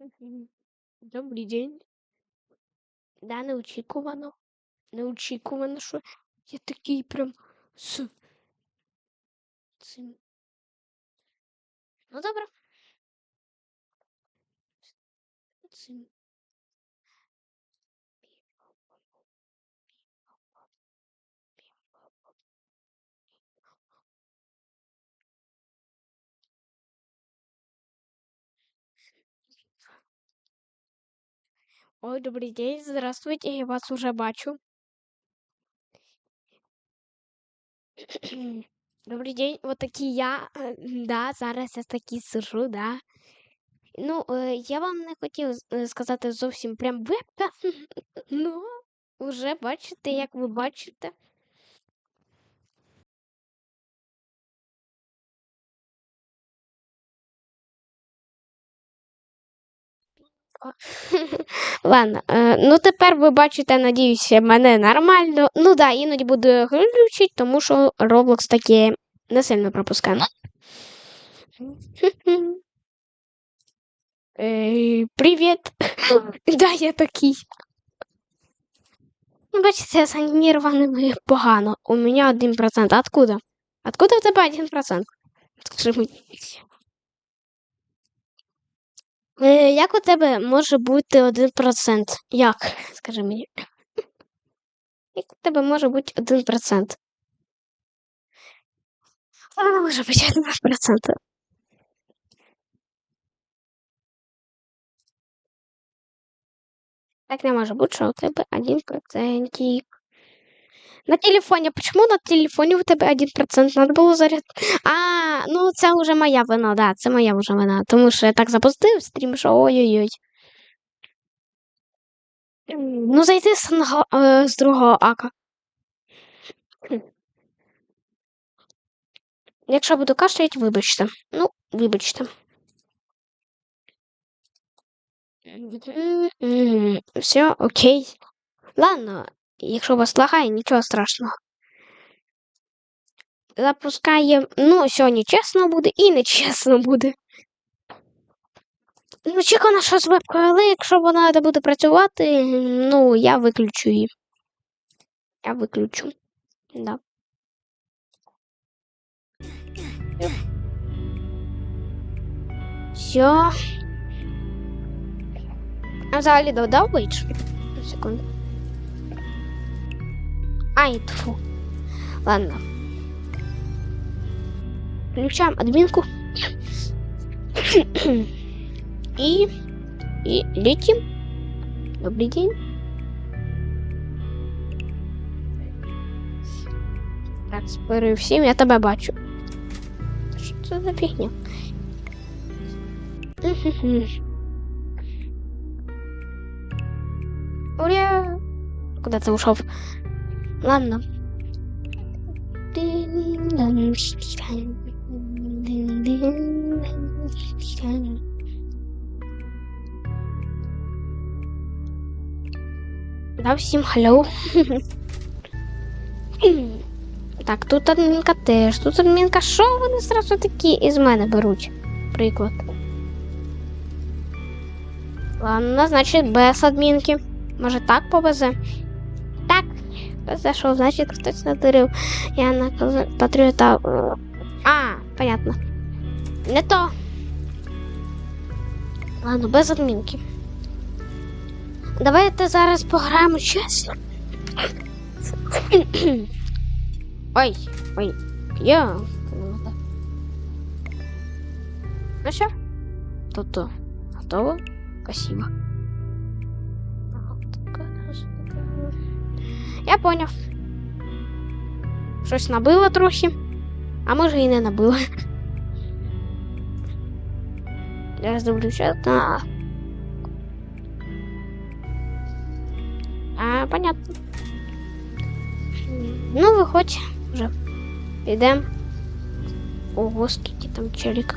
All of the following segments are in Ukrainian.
Мгм. Добрий день. Да, неочікувано. Неочікувано, що я такий прям з цим. Ну, добре. Цим. Ой, добрий день, здравствуйте, я вас уже бачу. Добрий день, от такий я. е, Да, зараз я такий сижу, да. Ну, е, я вам не хотів е, сказати зовсім прям вебка. Ну, вже бачите, як ви бачите. Ладно, е, ну тепер ви бачите, надіюся, мене нормально. Ну да, іноді буду глючить, тому що Roblox таке не сильно пропускає. Привіт. Да, я такий. Ну, бачите, з анімірованими погано. У мене 1%. Откуда? Откуда в тебе 1%? Скажи мені. Е, Як у тебе може бути 1%? Як? Скажи мені. Як у тебе може бути 1%? Вона може бути 1%. Так не може бути, що у тебе 1%. На телефоні. Почему на телефоні у тебе 1%? Надо було заряд. А, ну це вже моя вина, да, це моя вже вина. Тому що я так запустив стрім, що ой-ой-ой. Ну, зайди з, е, з другого ака. Якщо буду кашлять, вибачте. Ну, вибачте. Все, окей. Ладно, якщо вас лагає, нічого страшного. Запускаємо. Ну, сьогодні чесно буде і нечесно буде. Ну, чекано, що з вебкою, але якщо вона не буде працювати, ну, я виключу її. Я виключу. Да. Все. А взагалі додав вийш? Секунду. Ай, тфу. Ладно. Включаем админку. И, и летим. Добрый день. Так, спирив всім, я тебе бачу. Це за фігня? Ура! Куда ты ушел? Ладно. Да, всім халло. Так, тут адмінка теж, тут адмінка. Що вони зразу такі із мене беруть? Приклад. Ладно, значить, без адмінки. Може так повезе? Так. Зайшов, значить, хтось надурив. Я на патріота. А, понятно. Не то. Ладно, без адмінки. Давайте зараз пограємо чесно. Ой, ой, я. Ну що? Тут-то готово. Спасибо. Я поняв. Щось набило трохи, а може і не набило. Зараз дивлюся. Понятно. Ну, виходь вже. Підемо. Ого, скільки там челіка.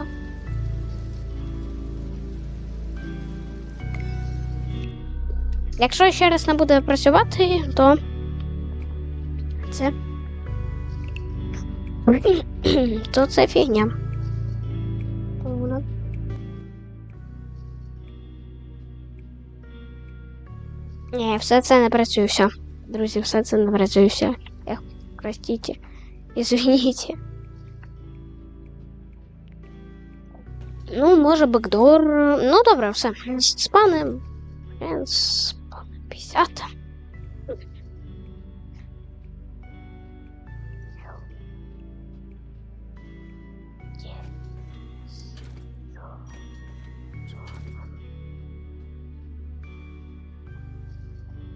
Якщо ще раз не буде працювати, то це. то це фігня. Ні, все це не працює, все. Друзі, все це не працює, все. Ех, простите. Извините. Ну, може, бекдор. Ну, добре, все. Спанем. Спанем 50.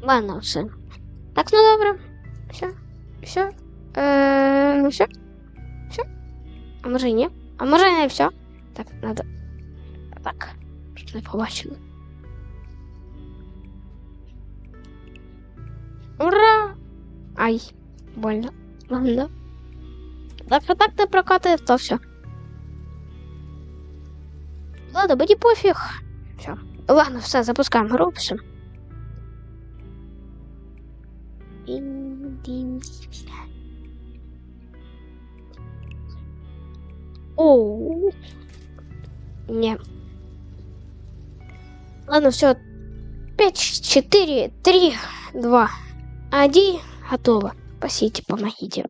Ладно, все. Так, ну добре. Все. Все. Е, ну все. Все. А може і ні? А може і не все? Так, надо. Так. Щоб не побачили. Ура! Ай, больно. Ладно. Так що так не прокатує, то все. Ладно, мені пофіг. Все. Ладно, все, запускаємо гру, все. Оу. Не. Ладно, все. Пять, четыре, три, два, один. Готово. Спасите, помогите.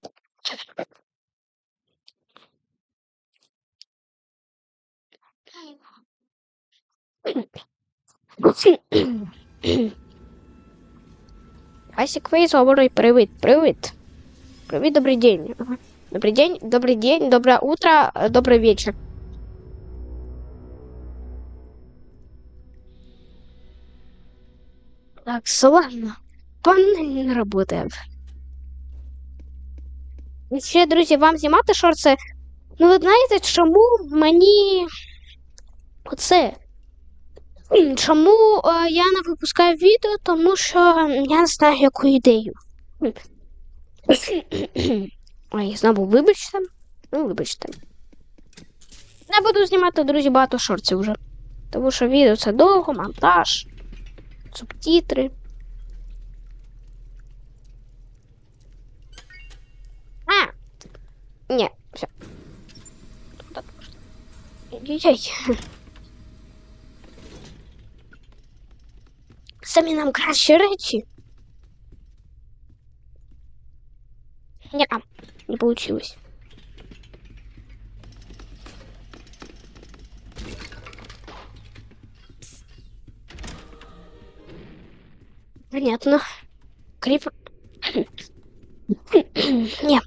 Асик Фейс говорить привет, привет. Привет, добрый день. Ага. Добрый день, добрый день, доброе утро, э, добрый вечер. Так, ладно. Панель не работает. І Ще, друзі, вам знімати шорти. Ну, ви знаєте, чому мені оце? Чому е, я не випускаю відео? Тому що я не знаю, яку ідею. Ой, знову вибачте. Ну, вибачте. Не буду знімати, друзі, багато шортів вже. Тому що відео це довго, монтаж, субтитри. А! Ні, все. Так Самі нам кращі речі. Не, не получилось. Понятно. Крип. Не.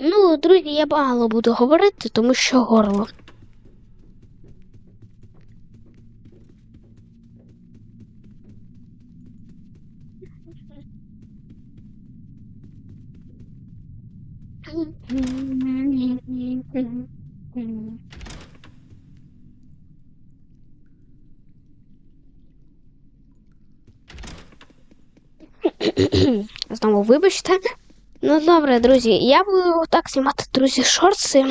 Ну, друзі, я багато буду говорити, тому що горло. Знову вибачте. Ну добре, друзі, я буду так знімати, друзі, шорти.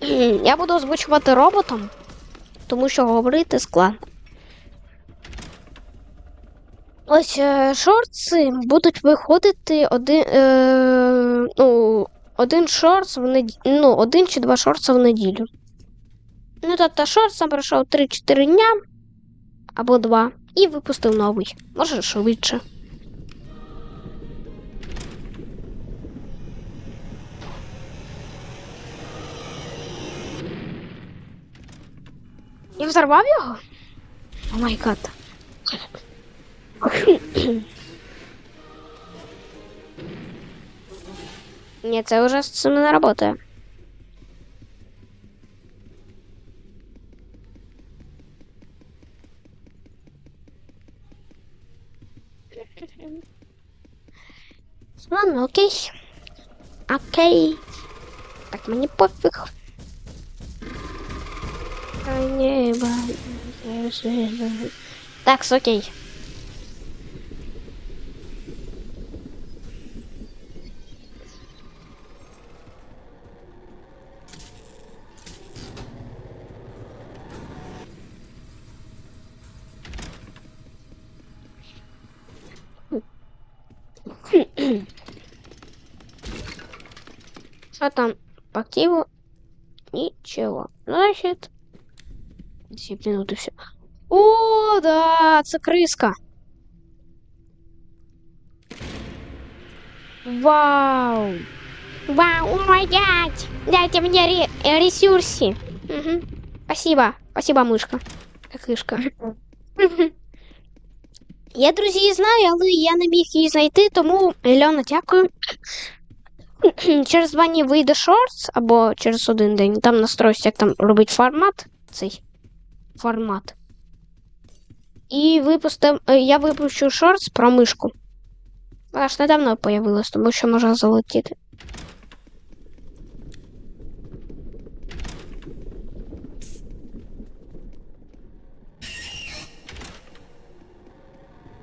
Я буду озвучувати роботом, тому що говорити складно. Ось е, шорти будуть виходити один, е, ну, один шорт в неділю, ну, один чи два шорти в неділю. Ну, тобто шорт сам пройшов 3-4 дня або 2 і випустив новий. Може швидше. Я взорвав його? О май гад. Ні, це вже цим не працює. Ладно, окей. Окей. Так, мені пофіг. Так, окей. Что там по активу Ничего. Значит, 10 минут и все. О, да, це криска. Вау. Вау, о май гад. Дайте мне ре ресурсы. Угу. Спасибо. Спасибо, мышка. Какишка. Я друзі знаю, але я не міг її знайти, тому Ільона, дякую. через два дні вийде шортс або через один день. Там настроюсь, як там робить формат. Цей формат. І випустим, е, я випущу шортс про мишку. Вона ж недавно появилась, тому що може залетіти.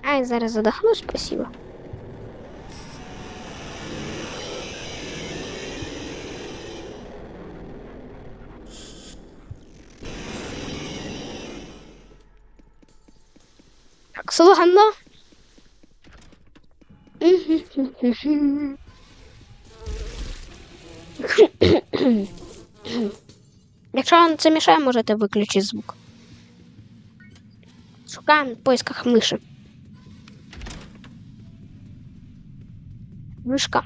Ай, зараз задохнусь, спасибо. Так, слогано. Якщо вам це мішає, можете виключити звук. Шукаємо в поисках миші. Мишка.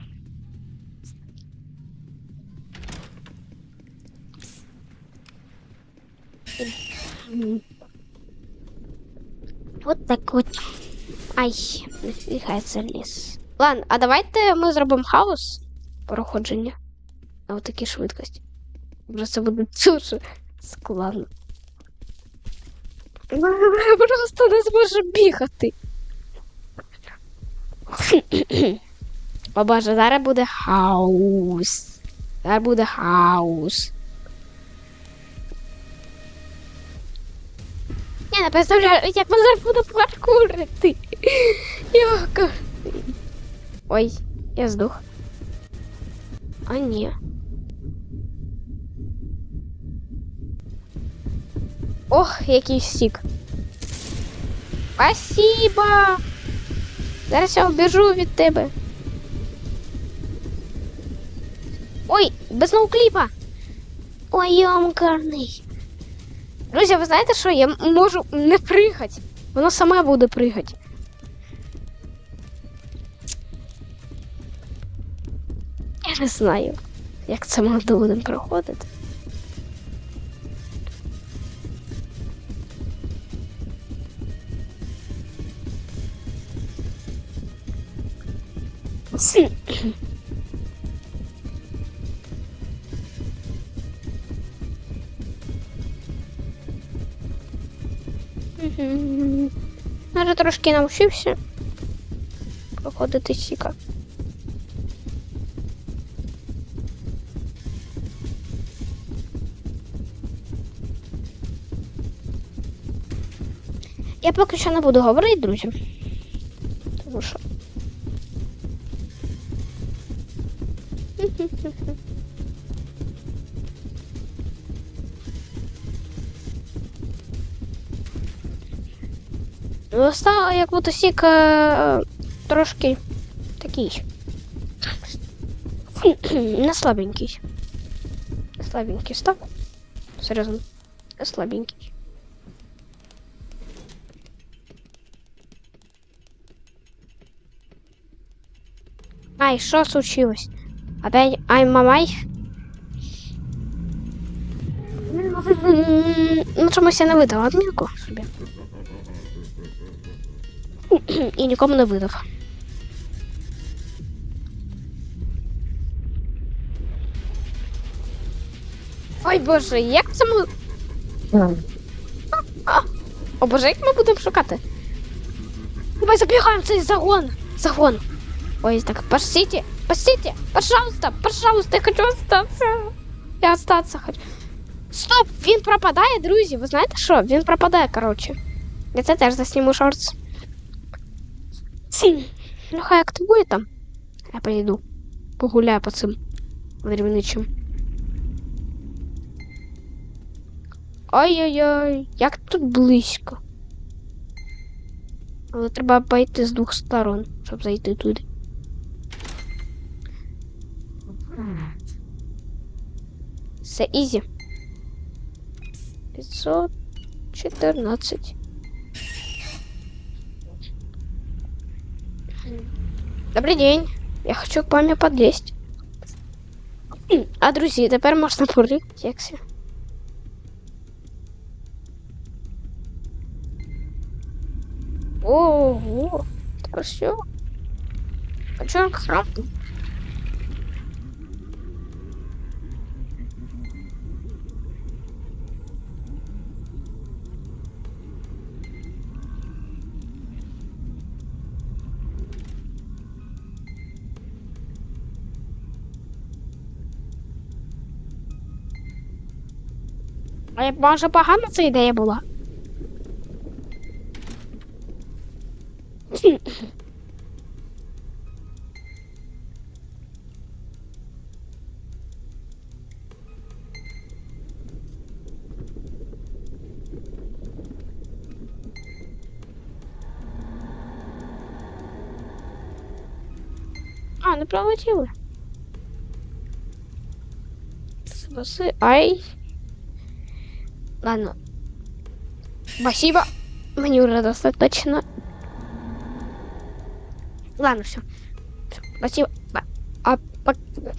Вот так вот. Ай, нафіга це ліс. Ладно, а давайте ми зробимо хаос проходження на отакій швидкості. Вже це буде дуже складно. Просто не зможе бігати. О боже, зараз буде хаос. Зараз буде хаос. Не представляю, як зараз будемо паркурити. Йока. Ой, я здох. А ні. Ох, який стік. Спасибо. Зараз я убіжу від тебе. Ой, без ноукліпа. Ой, йомкарний. Друзі, ви знаєте що? Я можу не пригати. Воно саме буде пригати. Я не знаю, як це ми будемо проходити. Мгм. Може трошки навчився проходити сіка. Я поки що не буду говорити, друзі. Тому що. Ну, Став як будто сік е, трошки такий. Не слабенький. Не слабенький став. Серйозно. Не слабенький. Ай, що случилось? Опять ай мамай? Ну, чомусь я не видав адмінку собі. І нікому не видав. Ой боже, як це ми. А, О боже, як ми будемо шукати? Давай забігаємо в цей загон. Загон. Ой, так, пошсите, пошсите, пожалуйста, пожалуйста, я хочу остаться. Я остаться хочу. Стоп, він пропадає, друзі. Ви знаєте що? Він пропадає, коротше. Я це теж засніму шортс. синій. Ну хай активує там. Я прийду. Погуляю по цим дрібничим. Ой-ой-ой, як тут близько. Але треба пойти з двох сторон, щоб зайти туди. Все ізі. 514. Добрий день. Я хочу к мамі подлезть. А, друзі, тепер можна порити тексі. Ого, тепер все. А чого храм? Як може погана ця ідея була? А, не пролетіли. Ай. Ладно. Спасибо. Мне уже достаточно. Ладно, все. Спасибо. А, пок-